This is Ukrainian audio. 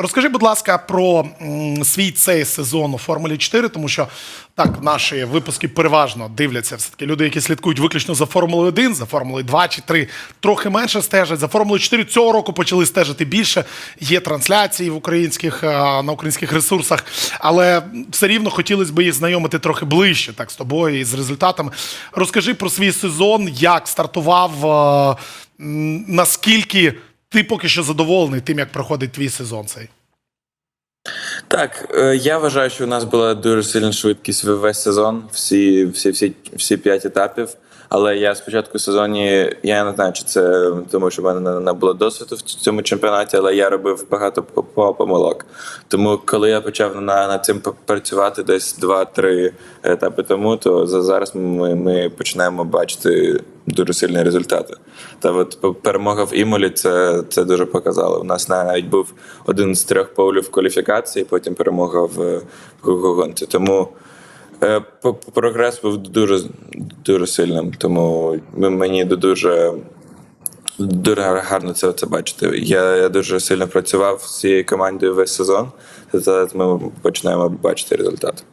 Розкажи, будь ласка, про свій цей сезон у Формулі 4, тому що так, наші випуски переважно дивляться все-таки люди, які слідкують виключно за Формулою 1, за Формулою 2 чи 3, трохи менше стежать. За Формулою 4 цього року почали стежити більше. Є трансляції в українських, е, на українських ресурсах, але все рівно хотілося б їх знайомити трохи ближче так, з тобою і з результатами. Розкажи про свій сезон, як стартував, е, наскільки ти поки що задоволений тим, як проходить твій сезон цей. Так, е, я вважаю, що у нас була дуже сильна швидкість весь сезон, всі, всі, всі, всі п'ять етапів. Але я спочатку сезоні, я не знаю, чи це тому, що в мене не- було досвіду в цьому чемпіонаті, але я робив багато по- по- помилок. Тому коли я почав на, над цим працювати десь 2-3 етапи тому, то за- зараз ми, ми починаємо бачити дуже сильні результати. Та от перемога в Імолі це, це дуже показало. У нас навіть був один з трьох паулів в кваліфікації, потім перемога в, в гонці. Тому Е, Прогрес був дуже дуже сильним, тому мені дуже дуже гарно це, це бачити. Я, я дуже сильно працював з цією командою весь сезон. Зараз ми починаємо бачити результат.